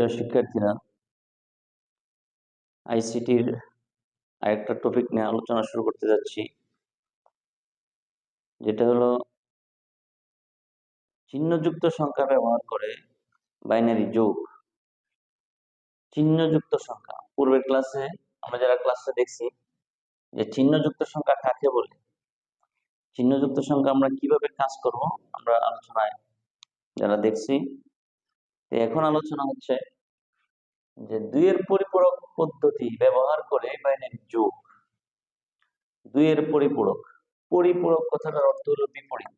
প্রিয় শিক্ষার্থীরা আইসিটির আরেকটা টপিক নিয়ে আলোচনা শুরু করতে যাচ্ছি। যেটা হলো, চিহ্নযুক্ত সংখ্যা ব্যবহার করে বাইনারি যোগ। চিহ্নযুক্ত সংখ্যা। পূর্বের ক্লাসে আমরা যারা ক্লাসে দেখছি, যে চিহ্নযুক্ত সংখ্যা কাকে বলে? চিহ্নযুক্ত সংখ্যা আমরা কীভাবে কাজ করব, আমরা আলোচনায় যারা দেখছি এখন আলোচনা হচ্ছে যে দুইয়ের পরিপূরক পদ্ধতি ব্যবহার করে বাইনারি যোগ। দুইয়ের পরিপূরক। পরিপূরক কথাটার অর্থ হলো বিপরীত।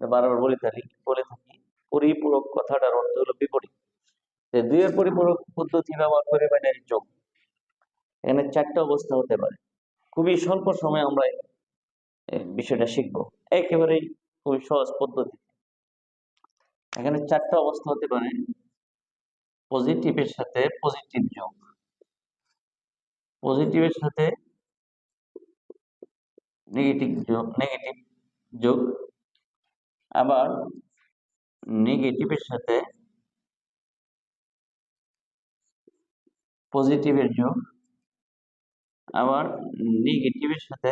বারবার বলে থাকি বলে থাকি। পরিপূরক কথাটার অর্থ হলো বিপরীত। যে দুইয়ের পরিপূরক পদ্ধতি ব্যবহার করে বাইনারি যোগ। এখানে চারটা অবস্থা হতে পারে। খুবই স্বল্প সময়ে আমরা বিষয়টা শিখব। একেবারেই খুবই সহজ পদ্ধতি। এখানে চারটা অবস্থা হতে পারে। পজিটিভের সাথে পজিটিভ যোগ। পজিটিভের সাথে নেগেটিভ যোগ নেগেটিভ যোগ। আবার নেগেটিভের সাথে পজিটিভের যোগ। আবার নেগেটিভের সাথে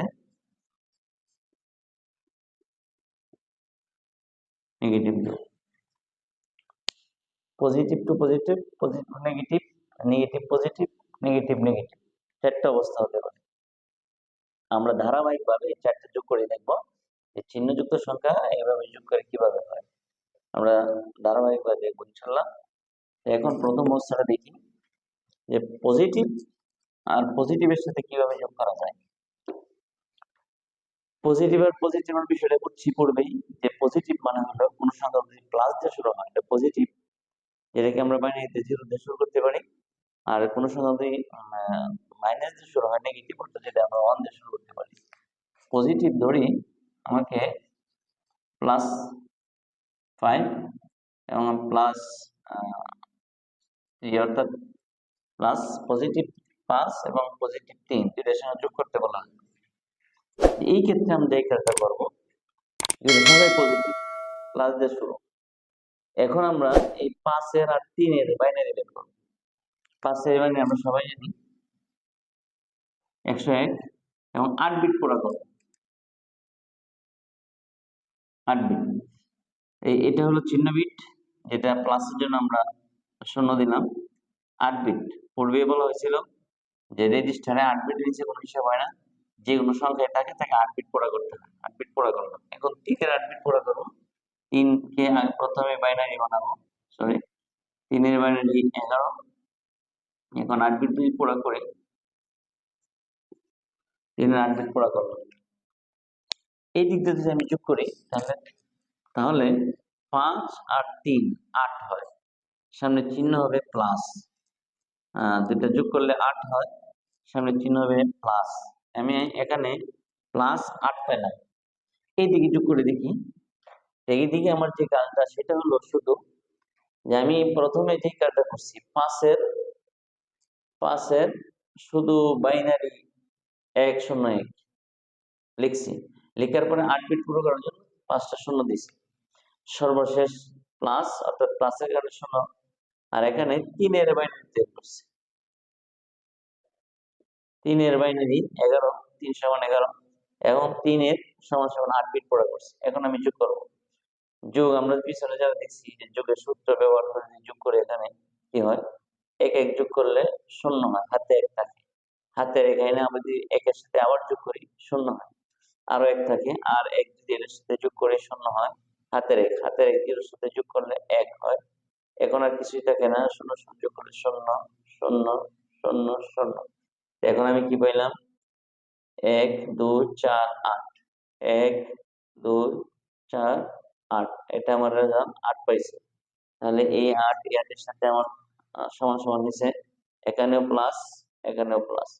নেগেটিভ যোগ। Positive to positive positive negative negative positive negative negative চারটা অবস্থা হতে পারে। আমরা ধারাবাহিকভাবে এই চারটে যোগ করে দেখব যে চিহ্নযুক্ত সংখ্যা এইভাবে যোগ করে কীভাবে হয়। আমরা ধারাবাহিকভাবে দেখব ইনশাল্লাহ এখন প্রথম অবস্থাটা দেখি যে পজিটিভ আর পজিটিভের সাথে কীভাবে যোগ করা যায়। পজিটিভ আর পজিটিভ বিষয়টা বুঝছি পড়বেই যে পজিটিভ মানে হলো কোনো সংখ্যা যদি প্লাস দিয়ে শুরু হয় এটা পজিটিভ যেটাকে আমরা বাইনারিতে জিরো দিয়ে শুরু করতে পারি। আর কোনো সময় যদি মাইনাস দিয়ে শুরু হয় নেগেটিভ অর্থাৎ যেটা আমরা ওয়ান দিয়ে শুরু করতে পারি। পজিটিভ ধরি আমাকে প্লাস ফাইভ এবং প্লাস থ্রি অর্থাৎ প্লাস পজিটিভ পাঁচ এবং পজিটিভ তিন। দুইটার সঙ্গে যোগ করতে বলা এই ক্ষেত্রে আমরা এই কাজটা করব। যদি সবাই পজিটিভ প্লাস দিয়ে শুরু। এখন আমরা এই পাঁচের আর তিনের বাইনারি বের করব। পাঁচের বাইনারি আমরা সবাই জানি একশো এক এবং আট বিট পুরা করব। আট বিট এটা হলো চিহ্ন বিট যেটা প্লাসের জন্য আমরা শূন্য দিলাম। আট বিট পূর্বে বলা হয়েছিল যে রেজিস্টারে আট বিট নিচে কোনো হিসাব হয় না। যে কোনো সংখ্যায় থাকে, তাকে আট বিট পোড়া করতে হয়। আট বিট পোড়া করলাম। এখন তিনের আট বিট পোড়া করব। তিনকে প্রথমে বাইনারি বানাবো সরি তিনের বাইনারি এগারো, এখন আট বিট যদি পোড়া করে তিনের আট বিট পোড়া করব। এই দিক দিয়ে আমি যোগ করি, তাহলে তাহলে পাঁচ আর তিন আট হয়। সামনে চিহ্ন হবে প্লাস দুটা যোগ করলে আট হয়, সামনে চিহ্ন হবে প্লাস আমি এখানে প্লাস আট পেলাম এই দিকে যোগ করে দেখি। এই দিকে আমার যে কাজটা সেটা হলো শুধু যে আমি প্রথমে যে কাজটা করছি পাঁচের পাঁচের শুধু বাইনারি এক শূন্য এক লিখছি। লেখার পরে আট বিট পুরো করার জন্য পাঁচটা শূন্য দিছি সর্বশেষ প্লাস অর্থাৎ প্লাসের কারণে শূন্য। আর এখানে তিনের বাইনারি তৈরি করছি। তিনের বাইনারি এগারো তিন সমান এগারো। এবং তিনের সমান সমান আট বিট পড়া করছি। এখন আমি যোগ করব। যোগ, আমরা পিছনে যারা দেখছি যে যোগের সূত্র ব্যবহার করে যোগ করে এখানে কি হয়? এক এক যোগ করলে শূন্য হয়, হাতে এক থাকে। হাতের এখানে আমরা যদি একের সাথে আবার যোগ করি, শূন্য হয়। আরও এক থাকে, আর এক যদি এর সাথে যোগ করে, শূন্য হয়, হাতের এক। হাতের এক জিরোর সাথে যোগ করলে এক হয়, এখন আর কিছুই থাকে না। শূন্য শূন্য, যোগ করলে শূন্য শূন্য শূন্য শূন্য। এখন আমি কি পাইলাম? এক, দুই, চার, আট। এক, দুই, চার আট, এটা আমার রেজাল্ট আট পাইছে। তাহলে এই আট এই সাথে আমার সমান সমান হয়েছে এখানেও প্লাস এখানেও প্লাস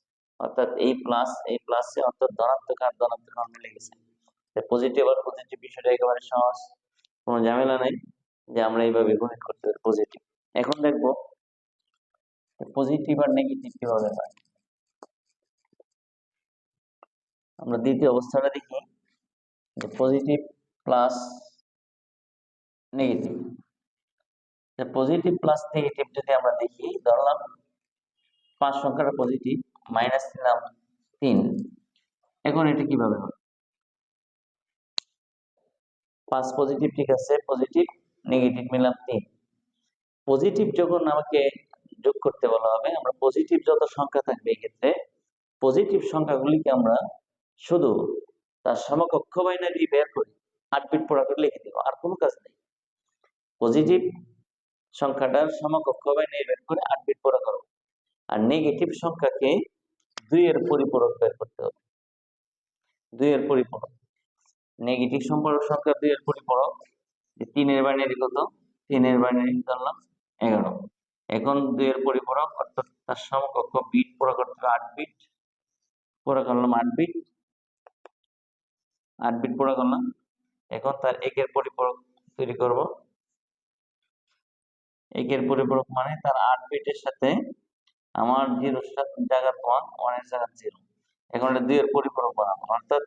অর্থাৎ এই প্লাস এই প্লাসে অর্থাৎ ধনাত্মক আর ধনাত্মক মিলে গেছে। পজিটিভ আর পজিটিভ বিষয়টা একেবারে সহজ, কোনো ঝামেলা নাই যে আমরা এইভাবে গণিত করতে পারি পজিটিভ এখন দেখব পজিটিভ আর নেগেটিভ কীভাবে হয়। আমরা দ্বিতীয় অবস্থাটা দেখি যে positive plus negative positive plus negative যদি আমরা দেখি ধরলাম পাঁচ সংখ্যাটা পজিটিভ মাইনাস নিলাম তিন। এখন এটা কীভাবে হবে? পাঁচ পজিটিভ ঠিক আছে পজিটিভ নেগেটিভ মিলাম তিন। পজিটিভ যখন আমাকে যোগ করতে বলা হবে, আমরা পজিটিভ যত সংখ্যা থাকবে এক্ষেত্রে পজিটিভ সংখ্যাগুলিকে আমরা শুধু তার সমকক্ষ বাইনারি বের করি আট পড়া করে লিখে দিব, আর কোনো কাজ নেই। পজিটিভ সংখ্যাটার সমকক্ষ বাইনারি বের করে আট বিট পড়া করো। আর নেগেটিভ সংখ্যাকে দুইয়ের পরিপূরক বের করতে হবে। দুইয়ের পরিপূরক। নেগেটিভ সম্পর্ক সংখ্যা দুইয়ের পরিপূরক। যে তিনের বাইনারি কত? তিনের বাইনারি ধরলাম এগারো। এখন দুইয়ের পরিপূরক, অর্থাৎ তার সমকক্ষ বিট পুরো করতে হবে আট বিট পুরো করলাম আট বিট আট বিট পুরো করলাম। এখন তার একের পরিপূরক তৈরি করব। একের পরিপূরক মানে তার আট বিটের সাথে আমার জিরোর সাথে জায়গা ওয়ান ওয়ানের জায়গা জিরো এখন এটা দুইয়ের পরিপূরক বানাবো। অর্থাৎ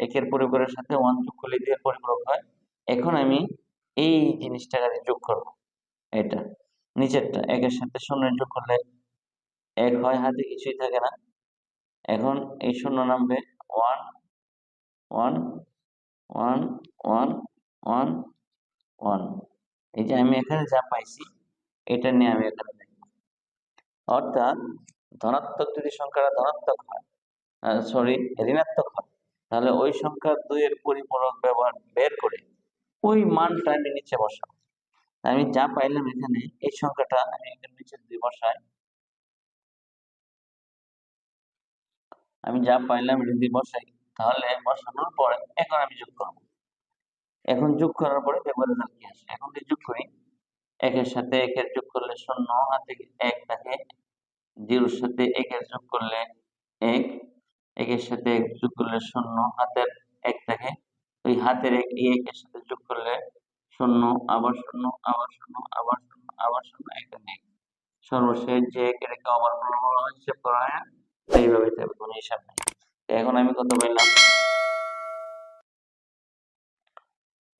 একের পরিপূরকের সাথে ওয়ান যোগ করলে দুইয়ের পরিপূরক হয়। এখন আমি এই জিনিসটা জিনিসটাকে যোগ করব। এটা। নিচেরটা, একের সাথে শূন্য যোগ করলে এক হয়, হাতে কিছুই থাকে না। এখন এই শূন্য নামবে one one one one one one এই যে আমি এখানে যা পাইছি এটা নিয়ে আমি এখানে দেখব অর্থাৎ ধনাত্মক যদি সংখ্যাটা ধনাত্মক হয় সরি ঋণাত্মক হয়, তাহলে ওই সংখ্যা দুইয়ের পরিপূরক ব্যবহার বের করে ওই মানটা আমি নিচে বসাবো। আমি যা পাইলাম এখানে, এই সংখ্যাটা আমি এখানে নিচে দুই বসাই। আমি যা পাইলাম এটা যদি বসাই, তাহলে বসানোর পরে এখন আমি যোগ করব। এখন যোগ করার পরে দেখব কি আসে। এখন যদি যোগ করি একের সাথে একের যোগ করলে শূন্য হাতে এক থাকে জিরোর সাথে একের যোগ করলে এক, একের সাথে এক যোগ করলে শূন্য, হাতের এক থাকে ওই হাতের এক একের সাথে যোগ করলে শূন্য, আবার শূন্য আবার শূন্য আবার শূন্য আবার শূন্য, এখানে এক। সর্বশেষ যে একের একে আবার হিসেব করা হয় এইভাবে থাকবে, কোনো হিসাব নেই। এখন আমি কত পাইলাম?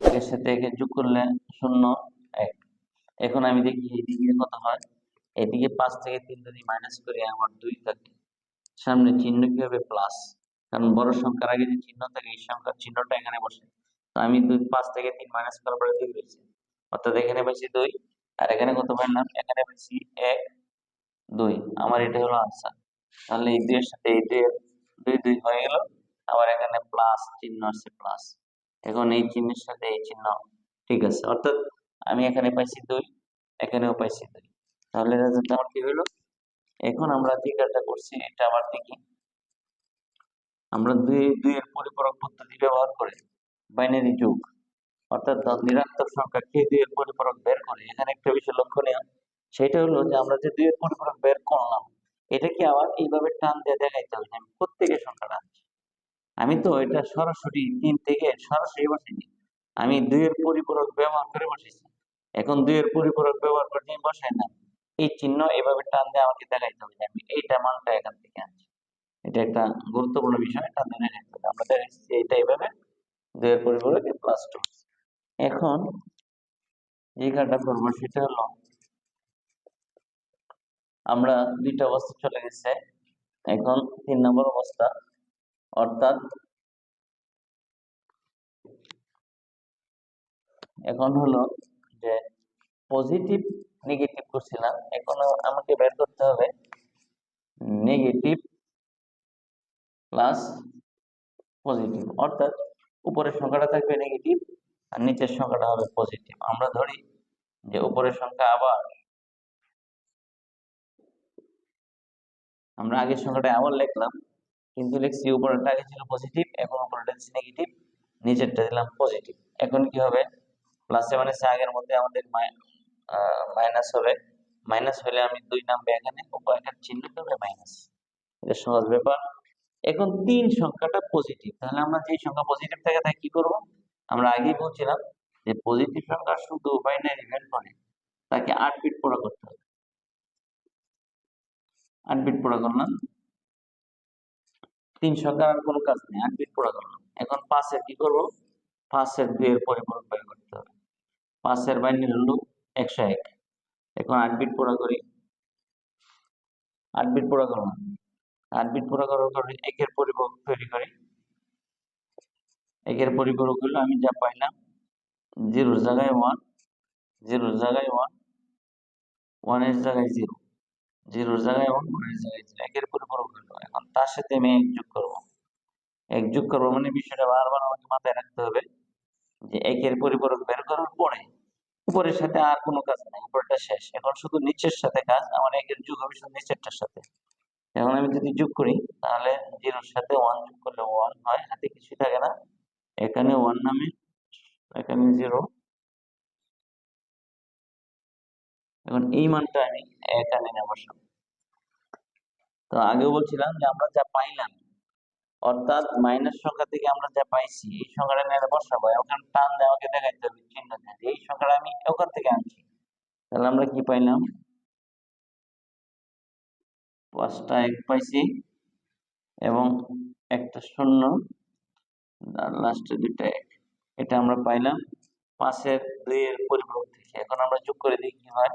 একের সাথে একে যোগ করলে শূন্য, এক। এখন আমি দেখি এদিকে কত হয়? এদিকে পাঁচ থেকে তিন যদি মাইনাস করি, আমার দুই থাকে। সামনে চিহ্ন কি হবে প্লাস কারণ বড় সংখ্যার আগে যে চিহ্ন থাকে, এই সংখ্যার চিহ্নটা এখানে বসে। তো আমি দুই, পাঁচ থেকে তিন মাইনাস করার পরে দুই পেয়েছি অর্থাৎ এখানে পেয়েছি দুই, আর এখানে কত পাইলাম এখানে পেয়েছি এক, দুই। আমার এটা হলো আনসার তাহলে এই দুইয়ের সাথে এই দুই দুই দুই হয়ে গেল। আবার এখানে প্লাস চিহ্ন আছে প্লাস এখন এই চিহ্নের সাথে এই চিহ্ন, ঠিক আছে। অর্থাৎ আমি এখানে পাইছি দুই, এখানেও পাইছি দুই। তাহলে রেজাল্ট আমার কি হলো এখন আমরা কাজটা করছি, এটা আবার দেখি আমরা দুই, দুইয়ের পরিপূরক পদ্ধতি ব্যবহার করে বাইনারি যোগ, অর্থাৎ নিরাত্মক সংখ্যা কে দুইয়ের পরিপূরক বের করে, এখানে একটা বিষয় লক্ষণীয় সেটা হলো যে আমরা যে দুইয়ের পরিপূরক বের করলাম, এটা কি আবার এইভাবে টান দিয়ে দেখাইতে হবে আমি প্রত্যেকের সংখ্যাটা আনছি? আমি তো এটা সরাসরি তিন থেকে সরাসরি বসিনি আমি দুইয়ের পরিপূরক ব্যবহার করে বসেছি এখন দুইয়ের পরিপূরক ব্যবহার করে আমি বসাই না। এই চিহ্ন এভাবে টান দিয়ে আমাকে দেখাইতে হবে যে আমি এইটা মানটা এখান থেকে আনছি। এটা একটা গুরুত্বপূর্ণ বিষয় টান দিয়ে দেখাইতে হবে। আমরা দেখাচ্ছি এইটা এইভাবে দুইয়ের পরিপূরক প্লাস টু এখন যে কাজটা করব সেটা হলো, আমরা দুইটা অবস্থা চলে গেছে। এখন তিন নম্বর অবস্থা, অর্থাৎ এখন হলো যে পজিটিভ নেগেটিভ করছিলাম, এখন আমাকে বের করতে হবে। নেগেটিভ প্লাস পজিটিভ অর্থাৎ উপরের সংখ্যাটা থাকবে নেগেটিভ আর নিচের সংখ্যাটা হবে পজিটিভ আমরা ধরি যে উপরের সংখ্যা আবার, আমরা আগের সংখ্যাটা আবার লিখলাম, কিন্তু লিখছি উপরেরটা আগে ছিল পজিটিভ এখন উপরেরটা নেগেটিভ নিচেরটা দিলাম পজিটিভ এখন কি হবে? প্লাসে মানে আগের মধ্যে আমাদের মাইনাস হবে। মাইনাস হলে আমি দুই নামবে এখানে উপর এখানে চিহ্ন হবে মাইনাস এটা সহজ ব্যাপার। এখন তিন সংখ্যাটা পজিটিভ তাহলে আমরা যে সংখ্যা পজিটিভ থাকে তাই কি করব? আমরা আগেই বলছিলাম যে পজিটিভ সংখ্যা শুধু বাইনারি বের করে, তাকে আট বিট পড়া করতে হবে। আট বিট পড়া করলাম। তিন সংখ্যার আর কোনো কাজ নেই, আট বিট পড়া করলাম। এখন পাঁচের কি করব? পাঁচের দুইয়ের পরিপূরক বের করতে হবে। পাঁচের বাইনারি হলো একশো এক। এখন আট বিট পুরো করি। আট বিট পুরো করলাম। আট বিট পুরো করার পরে একের পরিপূরক তৈরি করি। একের পরিপূরক হলো আমি যা পাইলাম, জিরোর জায়গায় ওয়ান জিরোর জায়গায় ওয়ান ওয়ানের জায়গায় জিরো জিরোর জায়গায় ওয়ান ওয়ানের জায়গায় জিরো একের পরিপূরক হলো। এখন তার সাথে আমি এক যোগ করব। এক যোগ করব মানে বিষয়টা বারবার আমাকে মাথায় রাখতে হবে। যে একের পরিপূরক বের করার পরে উপরের সাথে আর কোনো কাজ নেই, উপরটা শেষ। এখন শুধু নিচের সাথে কাজ, আমার একের যোগ হবে শুধু নিচেরটার সাথে। এখন আমি যদি যোগ করি, তাহলে জিরোর সাথে ওয়ান যোগ করলে ওয়ান হয়, হাতে কিছুই থাকে না। এখানে ওয়ান নামে, এখানে জিরো এখন এই মানটা আমি এখানে নেব তো আগে বলছিলাম যে আমরা যা পাইলাম অর্থাৎ মাইনাস সংখ্যা থেকে আমরা যা পাইছি, এই সংখ্যাটা নিয়ে বসাবো। ওখানে টান দিয়ে আমাকে দেখাইতে হবে, চিহ্ন দিয়ে এই সংখ্যাটা আমি ওখান থেকে আনছি। তাহলে আমরা কি পাইলাম? পাঁচটা এক পাইছি এবং একটা শূন্য, আর লাস্টে দুইটা এক। এটা আমরা পাইলাম পাঁচের দুইয়ের পরিপূরক থেকে এখন আমরা যোগ করে দিই কি হয়?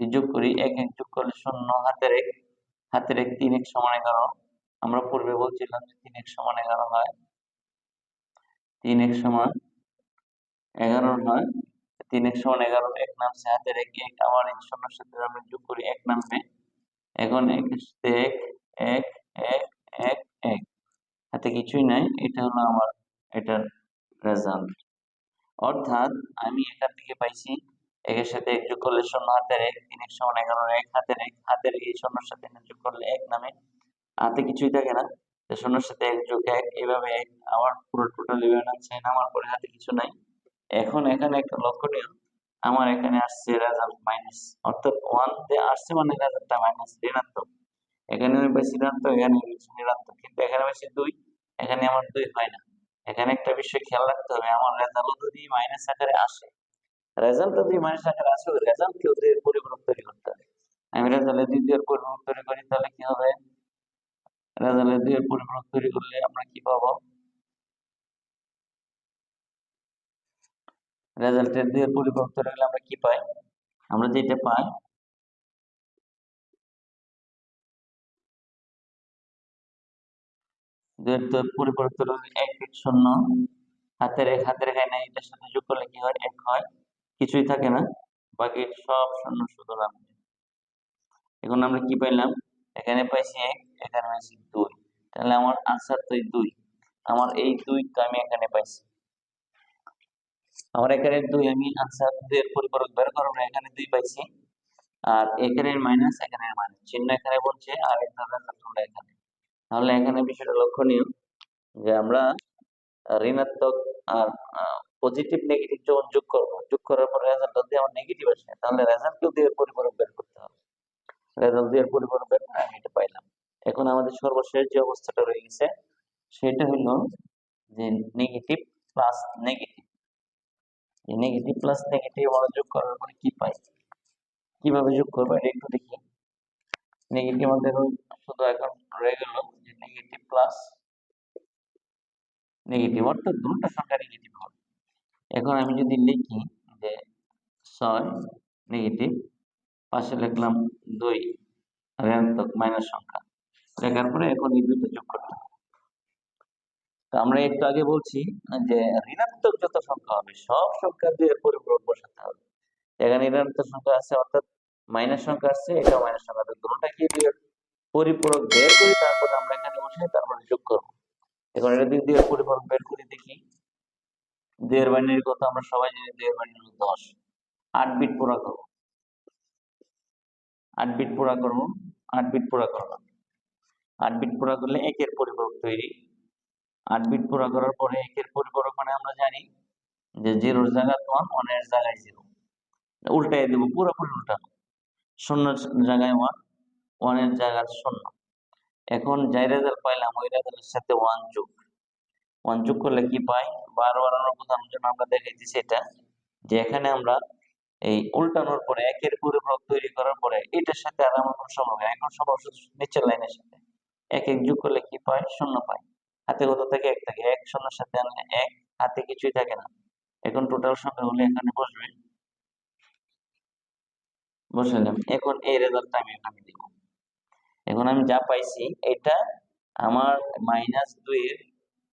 যোগ করি, এক এক যোগ করলে শূন্য, হাতের এক হাতের এক তিন এক সমান এগারো। আমরা পূর্বে বলছিলাম যে তিন এক সমান এগারো হয়। তিন এক সমান এগারো হয়। তিন এক সমান এগারো এক নামছে হাতের এক এক আবার এই শূন্যর সাথে আমরা যোগ করি এক নামবে এখন এক এক এক এক এক এক। হাতে কিছুই নাই, এটা হলো আমার এটার রেজাল্ট অর্থাৎ আমি এখান থেকে পাইছি একের সাথে এক যোগ করলে শূন্য হাতের এক তিন এক সমান এগারো এক হাতের এক হাতের এই শূন্যর সাথে যোগ করলে এক নামে। হাতে কিছুই থাকে না। শূন্যর সাথে এক যোগ এক, এভাবে আমার পুরো টোটাল ইভেন আছে আমার পরে হাতে কিছু নাই। এখন এখানে একটা লক্ষণীয় আমার এখানে আসছে রেজাল্ট মাইনাস অর্থাৎ ওয়ান তে আসছে মানে রেজাল্টটা মাইনাস ঋণাত্মক। এখানে আমি পাইছি ঋণাত্মক, এখানে পাইছি ঋণাত্মক। কিন্তু এখানে পাইছি দুই, এখানে আমার দুই হয় না। এখানে একটা বিষয় খেয়াল রাখতে হবে, আমার রেজাল্ট যদি মাইনাস আকারে আসে রেজাল্ট যদি মাইনাস আকারে আসে রেজাল্ট কেউ দুইয়ের পরিপূরক তৈরি করতে হবে আমি রেজাল্টে দ্বিতীয় পরিপূরক তৈরি করি, তাহলে কি হবে? রেজাল্টে দুইয়ের পরিপূরক তৈরি করলে আমরা কি পাবো? রেজাল্টের দুইয়ের পরিপূরক তৈরি করলে আমরা কি পাই? আমরা যেটা পাই দুইয়ের তো পরিপূরক এক এক শূন্য, হাতের এক হাতের নাই এটার সাথে যোগ করলে কি হয়? এক হয়, কিছুই থাকে না, বাকি সব শূন্য শুধু এখন আমরা কি পাইলাম? এখানে পাইছি এক, এখানে পাইছি দুই। তাহলে আমার আনসার তো দুই। আমার এই দুইটা আমি এখানে পাইছি। আমার এখানে দুই আমি আনসার দুইয়ের পরিপূরক বের করব এখানে দুই পাইছি। আর এখানে মাইনাস এখানে মাইনাস চিহ্ন এখানে বলছে, আর এখানে এখানে। তাহলে এখানে বিষয়টা লক্ষণীয় যে আমরা ঋণাত্মক আর পজিটিভ নেগেটিভ যখন যোগ করব, যোগ করার পরে রেজাল্ট যদি আমার নেগেটিভ আসে, তাহলে রেজাল্ট রেজাল্টকেও দিয়ে পরিপূরক বের করতে হবে। রেজাল্ট পরিপূরক আমি এটা পাইলাম। এখন আমাদের সর্বশেষ যে অবস্থাটা রয়ে গেছে, সেটা হলো যে নেগেটিভ প্লাস নেগেটিভ এই নেগেটিভ প্লাস নেগেটিভ আমরা যোগ করার পরে কি পাই? কীভাবে যোগ করব এটা একটু দেখি। নেগেটিভ আমাদের শুধু এখন রয়ে গেল যে নেগেটিভ প্লাস নেগেটিভ অর্থাৎ দুটো সংখ্যা নেগেটিভ হবে। এখন আমি যদি লিখি যে ছয় নেগেটিভ পাশে লিখলাম দুই, ঋণাত্মক মাইনাস সংখ্যা। লেখার পরে এখন এই দুটো যোগ করতে তো আমরা একটু আগে বলছি যে ঋণাত্মক যত সংখ্যা হবে, সব সংখ্যা দিয়ে পরিপূরক বসাতে হবে। এখানে ঋণাত্মক সংখ্যা আছে, অর্থাৎ মাইনাস সংখ্যা আসছে এটা মাইনাস সংখ্যা। দুটোটা কি দিয়ে পরিপূরক বের করি, তারপরে আমরা এখানে বসে তারপরে যোগ করব। এখন এটা দিক দিয়ে পরিপূরক বের করে দেখি। দুইয়ের বাইনারি কত? আমরা সবাই জানি দুইয়ের বাইনারি দশ। আট বিট পুরা করব আট বিট পুরা করব আট বিট পুরা করলাম। আট বিট পুরা করলে একের পরিপূরক তৈরি। আট বিট পুরা করার পরে একের পরিপূরক মানে আমরা জানি যে জিরোর জায়গায় ওয়ান ওয়ানের জায়গায় জিরো উল্টাই দেবো, পুরোপুরি উল্টানো শূন্য জায়গায় ওয়ান ওয়ানের জায়গায় শূন্য। এখন যাই রেজাল্ট পাইলাম, ওই রেজাল্টের সাথে ওয়ান যোগ। ওয়ান যোগ করলে কি পাই? আমরা বোঝানোর জন্য আমরা দেখাইতেছি এটা, যে এখানে আমরা এই উল্টানোর পরে, একের পরিপূরক তৈরি করার পরে, এটার সাথে আর আমার কোনো সম্পর্ক নেই। এখন সব অবশ্য নিচের লাইনের সাথে। এক এক যোগ করলে কি পাই শূন্য পাই হাতে কত থাকে এক থাকে। এক শূন্যের সাথে আনলে এক, হাতে কিছুই থাকে না। এখন টোটাল সংখ্যা হলে এখানে বসবে। বসালাম এখন এই রেজাল্টটা আমি এখানে দিব। এখন আমি যা পাইছি, এটা আমার মাইনাস দুই এর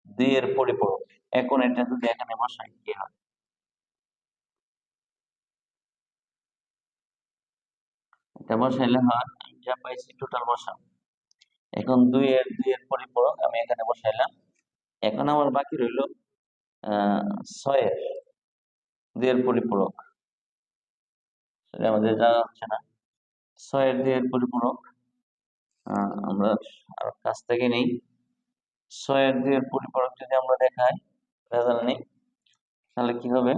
দুই এর পরিপূরক। এখন এটা যদি এখানে বসাই, কি হয়? এটা বসাইলে হয় আমি যা পাইছি টোটাল বসাম এখন দুই এর দুই এর পরিপূরক আমি এখানে বসাইলাম। এখন আমার বাকি রইল ছয়ের দুই এর পরিপূরক। সেটা আমাদের জানা হচ্ছে না। ছয়ের দুই এর পরিপূরক আমরা আর কাছ থেকে নেই। ছয়ের দুই এর পরিপূরক যদি আমরা দেখাই রেজাল্ট নেই। তাহলে কি হবে?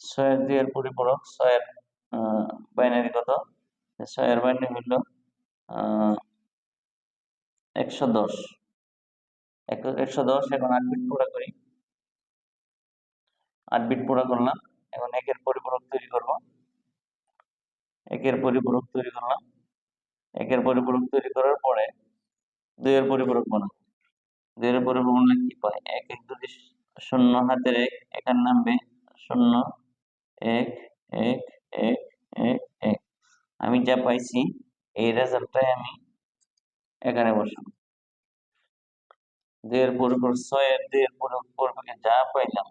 ছয়ের দুই এর পরিপূরক, ছয়ের বাইনারি কত? ছয়ের হইল একশো দশ। একশো দশ এখন আট বিট পুরা করি। আট বিট পুরা করলাম এখন একের পরিপূরক তৈরি করব। একের পরিপূরক তৈরি করলাম। একের পরিপূরক তৈরি করার পরে দুইয়ের পরিপূরক বানাবো। দুইয়ের পরিপূরক বানালে কি? পাই এক এক দুটি শূন্য হাতের এক এখানে নামবে শূন্য। এক এক এক এক আমি যা পাইছি, এই রেজাল্টটাই আমি এখানে বসাবো। দুইয়ের পরিপূরক ছয়ের দুইয়ের পরিপূরকে যা পাইলাম,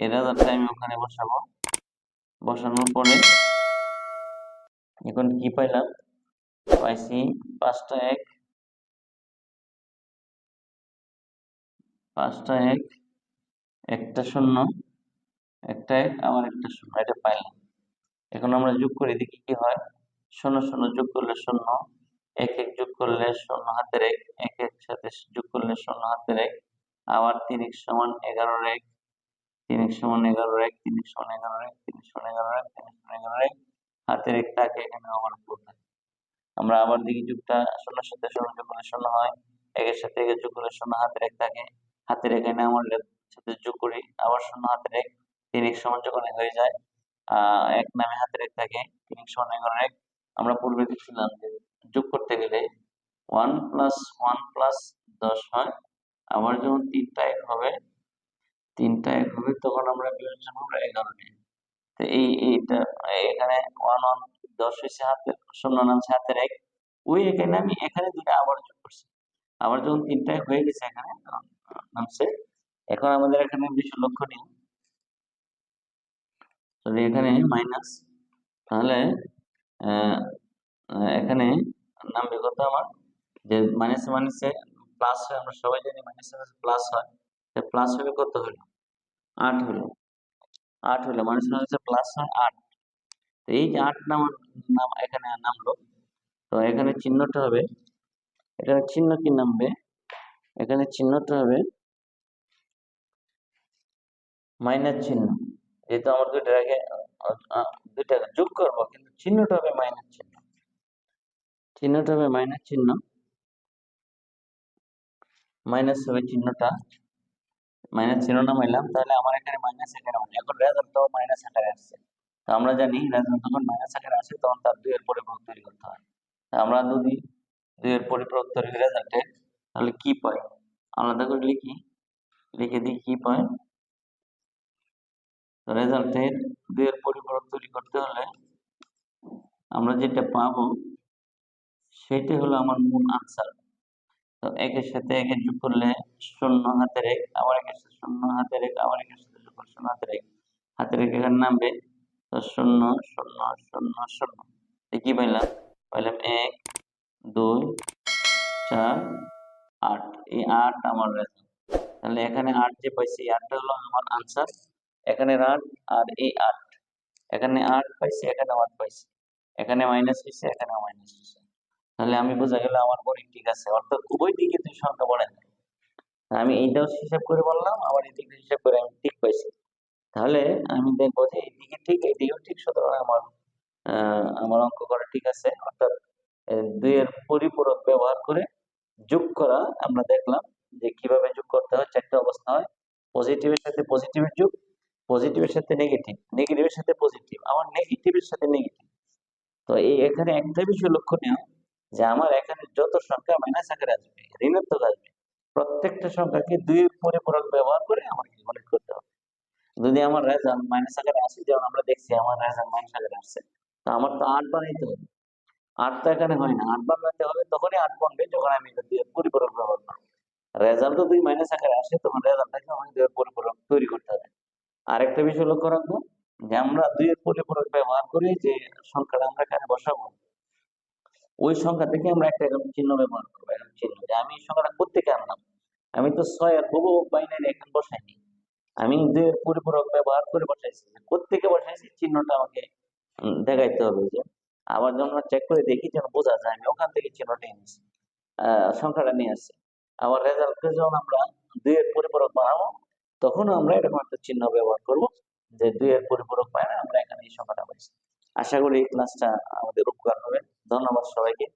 এই রেজাল্টটা আমি ওখানে বসাবো। বসানোর পরে এখন কি পাইলাম? পাইছি পাঁচটা এক। পাঁচটা এক, একটা শূন্য, একটা এক, আবার একটা শূন্য, এটা পাইলাম। এখন আমরা যোগ করে দেখি কি হয়। শূন্য শূন্য যোগ করলে শূন্য, এক এক যোগ করলে শূন্য হাতের এক এক এক সাথে যোগ করলে শূন্য হাতের এক, আবার তিন এক সমান এগারো এক, তিন এক সমান এগারোর এক, তিন এক সমান এগারোর এক, তিন সমান এগারোর এক, তিন সমান এগারোর এক, হাতের এক থাকে এখানে আবার থাকে আমরা আবার দেখি যুগটা শূন্যের সাথে শূন্য যোগ করলে শূন্য হয়, একের সাথে একের যোগ করলে শূন্য, হাতের এক থাকে হাতের এখানে আমার সাথে যোগ করি, আবার শূন্য হাতের এক, তিন এক সমান যখন হয়ে যায়, আহ, এক নামে হাতের এক থাকে তিন এক সমান এগারো এক আমরা পূর্বে দেখছিলাম যে যোগ করতে গেলে ওয়ান প্লাস ওয়ান প্লাস দশ হয়, আবার যখন তিনটা এক হবে, তিনটা এক হবে, তখন আমরা বিবেচনা করব এগারো নিয়ে। তো এই, এইটা, এখানে ওয়ান ওয়ান দশ হয়েছে হাতের, শূন্য নামছে হাতের এক, ওই এখানে আমি এখানে দুটো আবার যোগ করছি। আবার যখন তিনটায় হয়ে গেছে এখানে নামছে এখন আমাদের এখানে বেশি লক্ষণীয় যদি এখানে মাইনাস তাহলে এখানে নামবে কত আমার যে মাইনাসে মাইনাসে প্লাস হয়, আমরা সবাই জানি মাইনাসে প্লাস হয়। প্লাস হবে কত হলো? আট হলো। আট হলো মাইনাস মাইনাসে প্লাস হয় আট। তো এই যে আট নাম নাম এখানে নামলো, তো এখানে চিহ্নটা হবে, এখানে চিহ্ন কি নামবে? এখানে চিহ্নটা হবে মাইনাস চিহ্ন। যেহেতু আমার দুইটার আগে দুইটা যোগ করব, কিন্তু চিহ্নটা হবে মাইনাস চিহ্ন। চিহ্নটা হবে মাইনাস চিহ্ন। মাইনাস হবে চিহ্নটা। মাইনাস চিহ্ন নামাইলাম, তাহলে আমার এখানে মাইনাস এখানে এখন রেজাল্টটাও মাইনাস আকারে আসছে। তো আমরা জানি রেজাল্ট যখন মাইনাস আকারে আসে, তখন তার দুইয়ের পরিপূরক তৈরি করতে হয়। আমরা যদি দুইয়ের পরিপূরক তৈরি রেজাল্টে তাহলে কি পাই? আলাদা করে লিখি, লিখে দিই কি পাই? রেজাল্টের দুইয়ের পরিপূরক তৈরি করতে হলে আমরা যেটা পাবো সেটা হলো আমার মূল আনসার তো একের সাথে একের যোগ করলে শূন্য হাতের এক, আবার একের সাথে শূন্য হাতের এক, আবার একের সাথে যোগ করলে শূন্য হাতের এক। হাতের এক এখানে নামবে, তো শূন্য শূন্য শূন্য শূন্য। কি পাইলাম? পাইলাম এক, দুই, চার, আট। এই আট আমার রেজাল্ট তাহলে এখানে আট যে পাইছি, এই আটটা হলো আমার আনসার এখানে আট আর এই আট। এখানে আট পাইছি, এখানে আট পাইছি। এখানে মাইনাস হয়েছে এখানে মাইনাস হয়েছে তাহলে আমি বোঝা গেল আমার গণিত ঠিক আছে, অর্থাৎ উভয় দিকে দুই সংখ্যা বড় যায় আমি এইটাও হিসাব করে বললাম, আবার এই দিকে হিসাব করে আমি ঠিক পাইছি। তাহলে আমি দেখব যে এইদিকে ঠিক এইদিকেও ঠিক, সুতরাং আমার আমার অঙ্ক করা ঠিক আছে। অর্থাৎ দুইয়ের পরিপূরক ব্যবহার করে যোগ করা আমরা দেখলাম যে কীভাবে যোগ করতে হয়, চারটা অবস্থা হয়। পজিটিভের সাথে পজিটিভের যোগ পজিটিভের সাথে নেগেটিভ নেগেটিভের সাথে পজিটিভ আমার নেগেটিভের সাথে নেগেটিভ তো এই এখানে একটা বিষয় লক্ষণীয় যে আমার এখানে যত সংখ্যা মাইনাস আকারে আসবে, ঋণাত্মক আসবে, প্রত্যেকটা সংখ্যাকে দুই পরিপূরক ব্যবহার করে আমাকে গণিত করতে হবে। যদি আমার রেজাল্ট মাইনাস আকারে আসে, যেমন আমরা দেখছি আমার রেজাল্ট মাইনাস আকারে আসছে, তো আমার তো আট বানাইতে হবে। আট তো এখানে হয় না, আট বানাইতে হবে, তখনই আট বানবে যখন আমি দুইয়ের পরিপূরক ব্যবহার করব। রেজাল্ট তো দুই মাইনাস আকারে আসে, তখন রেজাল্টটাকে আমাকে দুইয়ের পরিপূরক তৈরি করতে হবে। আরেকটা বিষয় লক্ষ্য রাখব যে আমরা দুইয়ের পরিপূরক ব্যবহার করে যে সংখ্যাটা আমরা এখানে বসাবো। ওই সংখ্যা থেকে আমরা একটা এরকম চিহ্ন ব্যবহার করব, এরকম চিহ্ন যে আমি সংখ্যাটা কোথেকে আনলাম আমি তো ছয় আর বহু বাইনারি এখানে বসাইনি। আমি দুইয়ের পরিপূরক ব্যবহার করে বসাইছি কোথেকে বসাইছি, চিহ্নটা আমাকে দেখাইতে হবে যে। আবার যখন চেক করে দেখি, যেন বোঝা যায়, আমি ওখান থেকে চিহ্নটা এনেছি সংখ্যাটা নিয়ে আসছি। আবার রেজাল্টে যখন আমরা দুইয়ের পরিপূরক বানাবো তখন আমরা এরকম একটা চিহ্ন ব্যবহার করব। যে দুই দুইয়ের পরিপূরক পায় না, আমরা এখানে এই সংখ্যাটা পাইছি আশা করি এই ক্লাসটা আমাদের উপকার হবে। ধন্যবাদ সবাইকে।